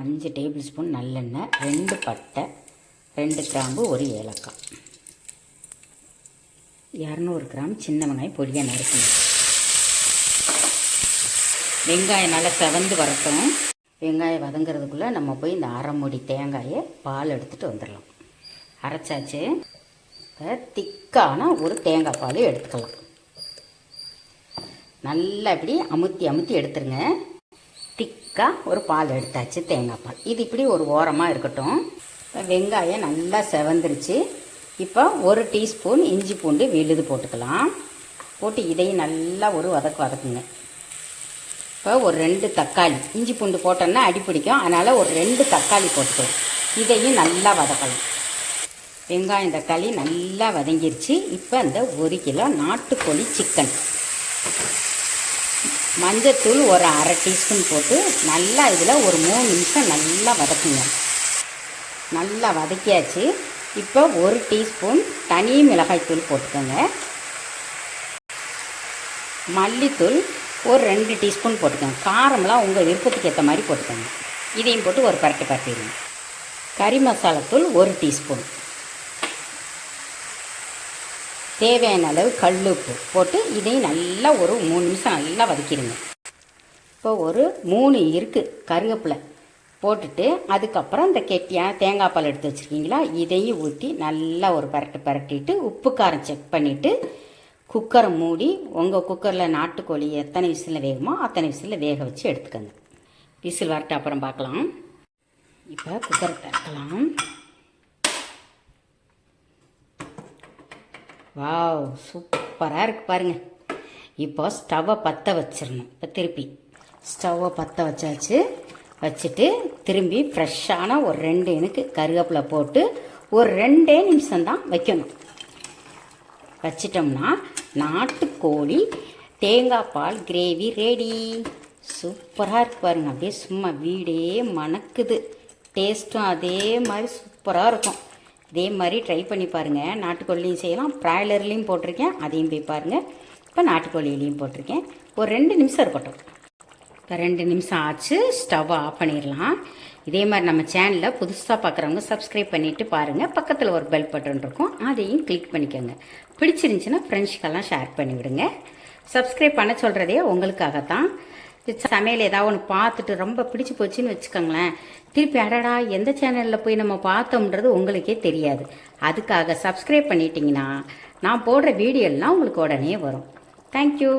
அஞ்சு table spoon நல்லெண்ணெய் ரெண்டு பட்டை ரெண்டு கிராம்பு ஒரு ஏலக்காய். இரநூறு கிராம் சின்ன வெங்காயம் பொடியாக நறுக்கணும் வெங்காயம் நல்லா செவந்து வரட்டும். வெங்காயம் வதங்கிறதுக்குள்ளே நம்ம போய் இந்த அரை மூடி தேங்காயை பால் எடுத்துகிட்டு வந்துடலாம். அரைச்சாச்சு. திக்கான ஒரு தேங்காய் பால் எடுத்துக்கலாம். நல்லா இப்படி அமுத்தி அமுத்தி எடுத்துருங்க. திக்காக ஒரு பால் எடுத்தாச்சு தேங்காய் பால். இது இப்படி ஒரு ஓரமாக இருக்கட்டும். இப்போ வெங்காயம் நல்லா செவந்துருச்சு. இப்போ ஒரு டீஸ்பூன் இஞ்சி பூண்டு விழுது போட்டுக்கலாம். போட்டு இதையும் நல்லா ஒரு வதக்கு வதக்குங்க. இப்போ ஒரு ரெண்டு தக்காளி இஞ்சி பூண்டு போட்டோன்னா அடி பிடிக்கும். அதனால் ஒரு ரெண்டு தக்காளி போட்டுக்கலாம். இதையும் நல்லா வதக்கலாம். வெங்காயம் தக்காளி நல்லா வதங்கிருச்சு. இப்போ அந்த ஒரு கிலோ நாட்டுக்கோழி சிக்கன் மஞ்சத்தூள் ஒரு அரை டீஸ்பூன் போட்டு நல்லா இதில் ஒரு மூணு நிமிஷம் நல்லா வதக்குங்க. நல்லா வதக்கியாச்சு. இப்போ ஒரு டீஸ்பூன் தனி மிளகாய்த்தூள் போட்டுக்கோங்க. மல்லித்தூள் ஒரு ரெண்டு டீஸ்பூன் போட்டுக்கோங்க. காரம்லாம் உங்கள் விருப்பத்துக்கு ஏற்ற மாதிரி போட்டுக்கோங்க. இதையும் போட்டு ஒரு பரட்டு பரட்டிடுங்க. கறி மசாலாத்தூள் ஒரு டீஸ்பூன். தேவையான அளவு கல்லுப்பு போட்டு இதையும் நல்லா ஒரு மூணு நிமிஷம் நல்லா வதக்கிடுங்க. இப்போ ஒரு மூணு இருக்குது கருவேப்பிலை போட்டுட்டு அதுக்கப்புறம் இந்த கெட்டியாக தேங்காய் பால் எடுத்து வச்சுருக்கீங்களா? இதையும் ஊற்றி நல்லா ஒரு பரட்டு பரட்டிட்டு உப்பு காரம் செக் பண்ணிவிட்டு குக்கரை மூடி உங்கள் குக்கரில் நாட்டுக்கோழி எத்தனை விசிலில் வேகுமோ அத்தனை விசிலில் வேக வச்சு எடுத்துக்கோங்க. விசில் வரட்டு அப்புறம் பார்க்கலாம். இப்போ குக்கரை திறக்கலாம். வாவ் சூப்பராக இருக்குது பாருங்கள் இப்போ ஸ்டவ்வை பற்ற வச்சிடணும் இப்போ திருப்பி. ஸ்டவ்வை பற்ற வச்சாச்சு. வச்சுட்டு திரும்பி ஃப்ரெஷ்ஷான ஒரு ரெண்டு எனக்கு கருவேப்பிலை போட்டு ஒரு ரெண்டே நிமிஷம்தான் வைக்கணும். வச்சிட்டோம்னா நாட்டுக்கோழி தேங்காய் பால் கிரேவி ரெடி சூப்பராக இருக்கு பாருங்க. அப்படியே சும்மா வீடே மணக்குது. டேஸ்ட்டும் அதே மாதிரி சூப்பராக இருக்கும். இதே மாதிரி ட்ரை பண்ணி பாருங்கள் நாட்டுக்கோழிலையும் செய்யலாம். ப்ராய்லர்லேயும் போட்டிருக்கேன். அதையும் போய் பாருங்கள் இப்போ நாட்டுக்கோழிலையும் போட்டிருக்கேன். ஒரு ரெண்டு நிமிஷம் இருக்கட்டும். இப்போ ரெண்டு நிமிஷம் ஆச்சு. ஸ்டவ்வை ஆஃப் பண்ணிடலாம். இதே மாதிரி நம்ம சேனலில் புதுசாக பார்க்குறவங்க சப்ஸ்கிரைப் பண்ணிவிட்டு பாருங்கள் பக்கத்தில் ஒரு பெல் பட்டன் இருக்கும். அதையும் கிளிக் பண்ணிக்கோங்க. பிடிச்சிருந்துச்சின்னா ஃப்ரெண்ட்ஸ்க்கெல்லாம் ஷேர் பண்ணிவிடுங்க. சப்ஸ்கிரைப் பண்ண சொல்கிறதே உங்களுக்காகத்தான். சமையல் ஏதாவது ஒன்று பார்த்துட்டு ரொம்ப பிடிச்சி போச்சுன்னு வச்சுக்கோங்களேன். திருப்பி அடடா எந்த சேனலில் போய் நம்ம பார்த்தோம்ன்றது உங்களுக்கே தெரியாது. அதுக்காக சப்ஸ்கிரைப் பண்ணிட்டீங்கன்னா நான் போடுற வீடியோலாம் உங்களுக்கு உடனே வரும். தேங்க்யூ